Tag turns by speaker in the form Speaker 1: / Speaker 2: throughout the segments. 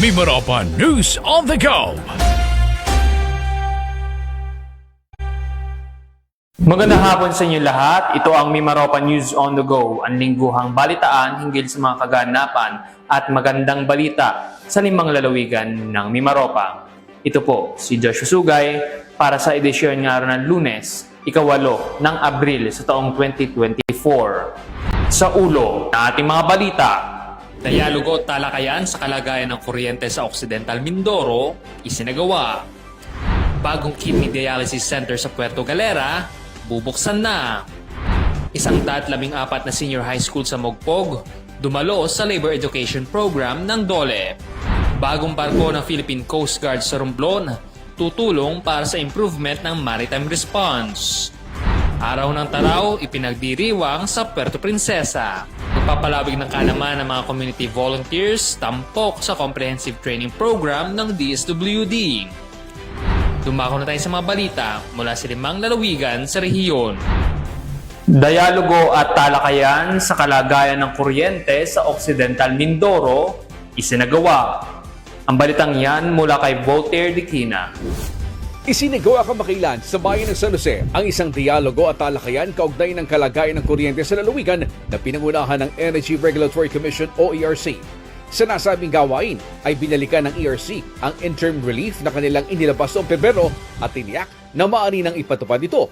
Speaker 1: Mimaropa News on the Go!
Speaker 2: Magandang hapon sa inyo lahat. Ito ang Mimaropa News on the Go, ang lingguhang balitaan hinggil sa mga kaganapan at magandang balita sa limang lalawigan ng Mimaropa. Ito po si Joshua Sugay para sa edisyon nga ng lunes, ikawalo ng Abril sa taong 2024. Sa ulo ng ating mga balita, Dialogo at talakayan sa kalagayan ng kuryente sa Occidental Mindoro, isinagawa. Bagong kidney dialysis center sa Puerto Galera, bubuksan na. Isang daat labing apat na senior high school sa Mogpog, dumalo sa labor education program ng DOLE. Bagong barko ng Philippine Coast Guard sa Romblon, tutulong para sa improvement ng maritime response. Araw ng Taraw, ipinagdiriwang sa Puerto Princesa. Magpapalawig ng kalaman ng mga community volunteers tampok sa comprehensive training program ng DSWD. Dumako na tayo sa mga balita mula sa limang lalawigan sa rehiyon. Dialogo at talakayan sa kalagayan ng kuryente sa Occidental Mindoro, isinagawa. Ang balitang yan mula kay Voltaire Dikina.
Speaker 3: Isinagawa kamakailan sa bayan ng San Jose ang isang dialogo at talakayan kaugnay ng kalagayan ng kuryente sa lalawigan na pinangunahan ng Energy Regulatory Commission o ERC. Sa nasabing gawain ay binalikan ng ERC ang interim relief na kanilang inilabas noong Pebrero at tiniyak na maaari nang ipatupad ito.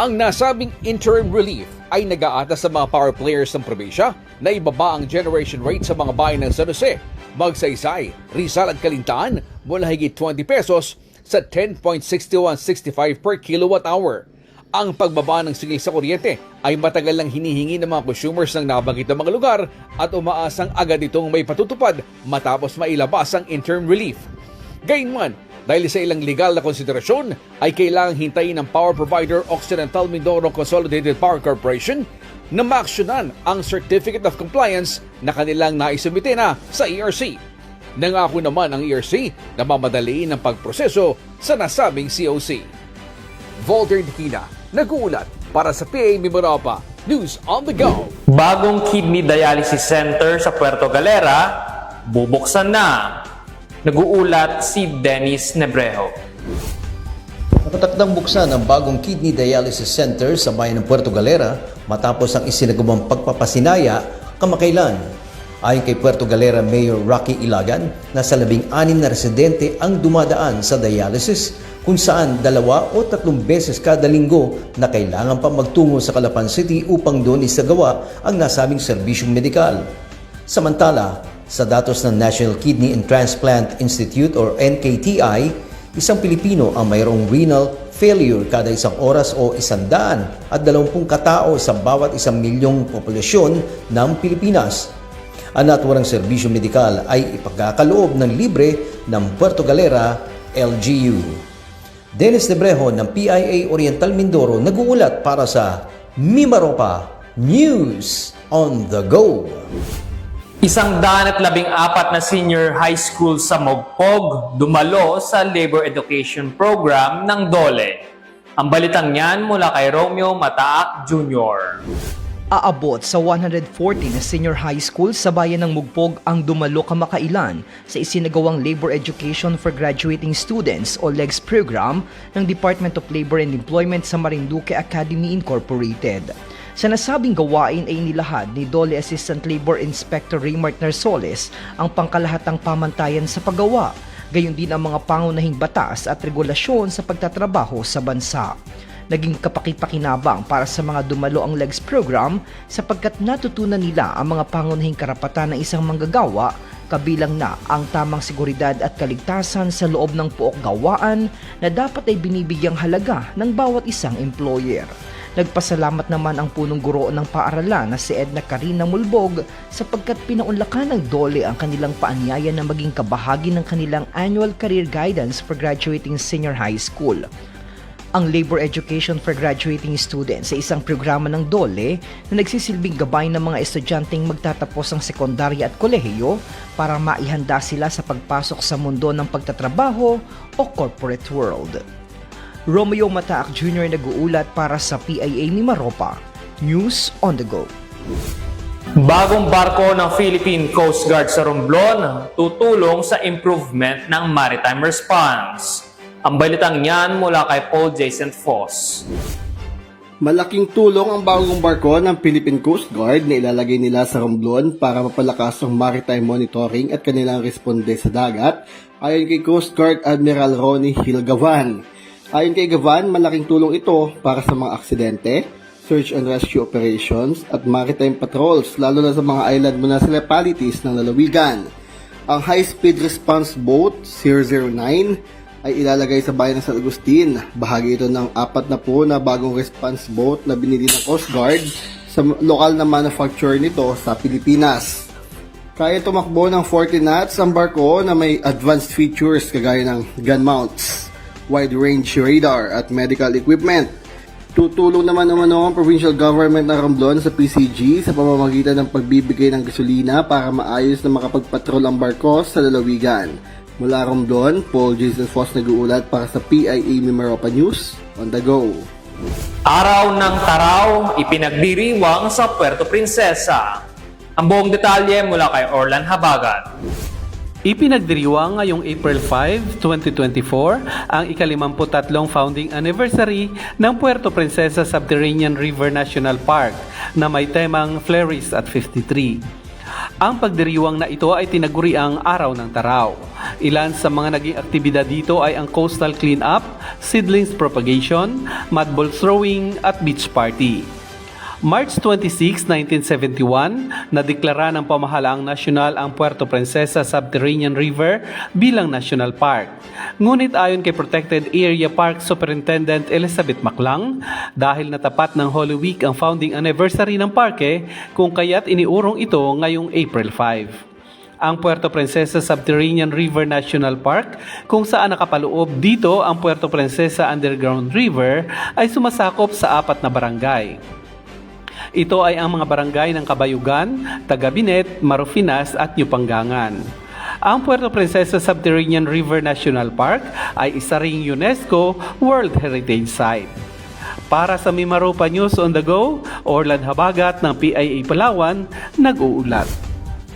Speaker 3: Ang nasabing interim relief ay nag-aatas sa mga power players ng probinsya na ibaba ang generation rate sa mga bayan ng San Jose, Magsaysay, Rizal at Kalintaan mula higit 20 pesos sa 10.6165 per kilowatt hour. Ang pagbaba ng singil sa kuryente ay matagal lang hinihingi ng mga consumers ng nabanggit na mga lugar at umaasang agad itong may patutupad matapos mailabas ang interim relief. Gayunman, dahil sa ilang legal na konsiderasyon, ay kailangang hintayin ng power provider Occidental Mindoro Consolidated Power Corporation na maaksyonan ang Certificate of Compliance na kanilang naisumite na sa ERC. Nangako naman ang ERC na mamadaliin ang pagproseso sa nasabing COC. Volter Dikina, nag-uulat para sa PA Mimarapa News on the Go.
Speaker 2: Bagong kidney dialysis center sa Puerto Galera, bubuksan na. Nag-uulat si Dennis Nebrejo.
Speaker 4: Nakatakdang buksan ang bagong kidney dialysis center sa bayan ng Puerto Galera matapos ang isinagawang pagpapasinaya kamakailan. Ayon kay Puerto Galera Mayor Rocky Ilagan, nasa labing anim na residente ang dumadaan sa dialysis kung saan dalawa o tatlong beses kada linggo na kailangan pa magtungo sa Calapan City upang doon isagawa ang nasabing serbisyong medikal. Samantala, sa datos ng National Kidney and Transplant Institute or NKTI, isang Pilipino ang mayroong renal failure kada isang oras o isandaan at dalawampung katao sa bawat isang milyong populasyon ng Pilipinas. Ang naturang serbisyo medikal ay ipagkakaloob ng libre ng Puerto Galera LGU. Dennis Debrejo ng PIA Oriental Mindoro nag-uulat para sa Mimaropa News on the Go.
Speaker 2: Isang daan at labing apat na senior high school sa Mogpog dumalo sa labor education program ng DOLE. Ang balitang yan mula kay Romeo Mataak Jr.
Speaker 5: Aabot sa 140 na senior high school sa bayan ng Mugpog ang dumalo kamakailan sa isinagawang Labor Education for Graduating Students o LEGS program ng Department of Labor and Employment sa Marinduque Academy Incorporated. Sa nasabing gawain ay inilahad ni Dole Assistant Labor Inspector Raymart Narsoles ang pangkalahatang pamantayan sa paggawa, gayon din ang mga pangunahing batas at regulasyon sa pagtatrabaho sa bansa naging kapakipakinabang para sa mga dumalo ang LEGS program sapagkat natutunan nila ang mga pangunahing karapatan ng isang manggagawa kabilang na ang tamang seguridad at kaligtasan sa loob ng pook gawaan na dapat ay binibigyang halaga ng bawat isang employer. Nagpasalamat naman ang punong guro ng paaralan na si Edna Karina Mulbog sapagkat pinaunlakan ng DOLE ang kanilang paanyaya na maging kabahagi ng kanilang annual career guidance for graduating senior high school ang Labor Education for Graduating Students sa isang programa ng DOLE na nagsisilbing gabay ng mga estudyanteng magtatapos ng sekundarya at kolehiyo para maihanda sila sa pagpasok sa mundo ng pagtatrabaho o corporate world. Romeo Mataak Jr. nag-uulat para sa PIA Mimaropa. News on the go.
Speaker 2: Bagong barko ng Philippine Coast Guard sa Romblon tutulong sa improvement ng maritime response. Ang balitang yan mula kay Paul Jason Foss.
Speaker 6: Malaking tulong ang bagong barko ng Philippine Coast Guard na ilalagay nila sa Romblon para mapalakas ang maritime monitoring at kanilang responde sa dagat ayon kay Coast Guard Admiral Ronnie Hilgavan. Ayon kay Gavan, malaking tulong ito para sa mga aksidente, search and rescue operations at maritime patrols lalo na sa mga island municipalities ng lalawigan. Ang high-speed response boat 009 ay ilalagay sa bayan ng San Agustin. Bahagi ito ng apat na po na bagong response boat na binili ng Coast Guard sa lokal na manufacturer nito sa Pilipinas. Kaya tumakbo ng 40 knots ang barko na may advanced features kagaya ng gun mounts, wide range radar at medical equipment. Tutulong naman naman ang provincial government ng Romblon sa PCG sa pamamagitan ng pagbibigay ng gasolina para maayos na makapagpatrol ang barko sa lalawigan. Mula Romblon, Paul Jason Foss nag-uulat para sa PIA Mimaropa News on the go.
Speaker 2: Araw ng Taraw, ipinagdiriwang sa Puerto Princesa. Ang buong detalye mula kay Orlan Habagat.
Speaker 7: Ipinagdiriwang ngayong April 5, 2024 ang ikalimamputatlong founding anniversary ng Puerto Princesa Subterranean River National Park na may temang Fleuries at 53. Ang pagdiriwang na ito ay tinaguri ang Araw ng Taraw. Ilan sa mga naging aktibidad dito ay ang coastal cleanup, seedlings propagation, mud ball throwing at beach party. March 26, 1971, nadeklara ng pamahalaang nasyonal ang Puerto Princesa Subterranean River bilang National Park. Ngunit ayon kay Protected Area Park Superintendent Elizabeth Maclang, dahil natapat ng Holy Week ang founding anniversary ng parke, kung kaya't iniurong ito ngayong April 5 ang Puerto Princesa Subterranean River National Park kung saan nakapaloob dito ang Puerto Princesa Underground River ay sumasakop sa apat na barangay. Ito ay ang mga barangay ng Kabayugan, Tagabinet, Marufinas at Nyupanggangan. Ang Puerto Princesa Subterranean River National Park ay isa ring UNESCO World Heritage Site. Para sa Mimaropa News on the Go, Orlan Habagat ng PIA Palawan, nag-uulat.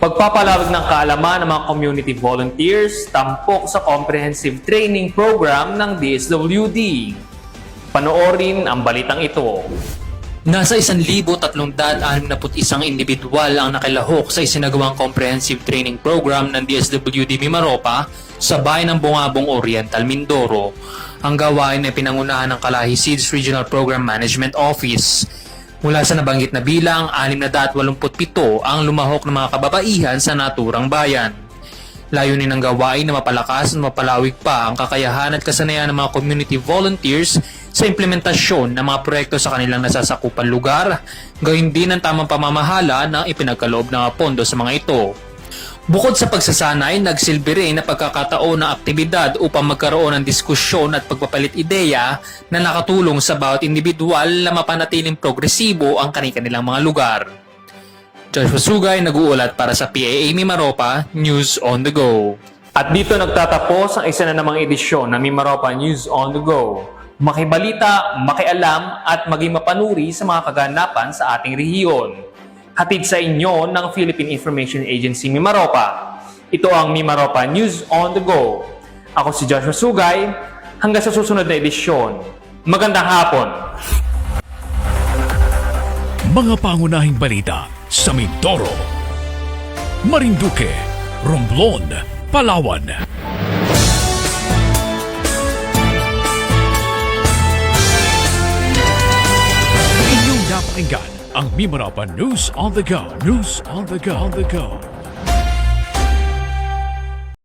Speaker 2: Pagpapalawag ng kaalaman ng mga community volunteers, tampok sa comprehensive training program ng DSWD. Panoorin ang balitang ito.
Speaker 8: Nasa 1,361 individual ang nakilahok sa isinagawang comprehensive training program ng DSWD Mimaropa sa bayan ng Bungabong Oriental, Mindoro. Ang gawain ay pinangunahan ng Kalahi Seeds Regional Program Management Office. Mula sa nabanggit na bilang, 687 ang lumahok ng mga kababaihan sa naturang bayan. Layunin ng gawain na mapalakas at mapalawig pa ang kakayahan at kasanayan ng mga community volunteers sa implementasyon ng mga proyekto sa kanilang nasasakupan lugar, gayon din ang tamang pamamahala ng ipinagkaloob ng pondo sa mga ito. Bukod sa pagsasanay, nagsilbi rin na pagkakataon ng aktibidad upang magkaroon ng diskusyon at pagpapalit ideya na nakatulong sa bawat individual na mapanatiling progresibo ang kanilang mga lugar. Joshua Sugay nag-uulat para sa PAA Mimaropa News on the Go.
Speaker 2: At dito nagtatapos ang isa na namang edisyon ng Mimaropa News on the Go. Makibalita, makialam at maging mapanuri sa mga kaganapan sa ating rehiyon. Hatid sa inyo ng Philippine Information Agency Mimaropa. Ito ang Mimaropa News on the Go. Ako si Joshua Sugay. Hanggang sa susunod na edisyon. Magandang hapon!
Speaker 1: Mga pangunahing balita sa Mindoro, Marinduque, Romblon, Palawan. Inyong napakinggan ang Mimarapa News on the Go. News on the Go. On the Go.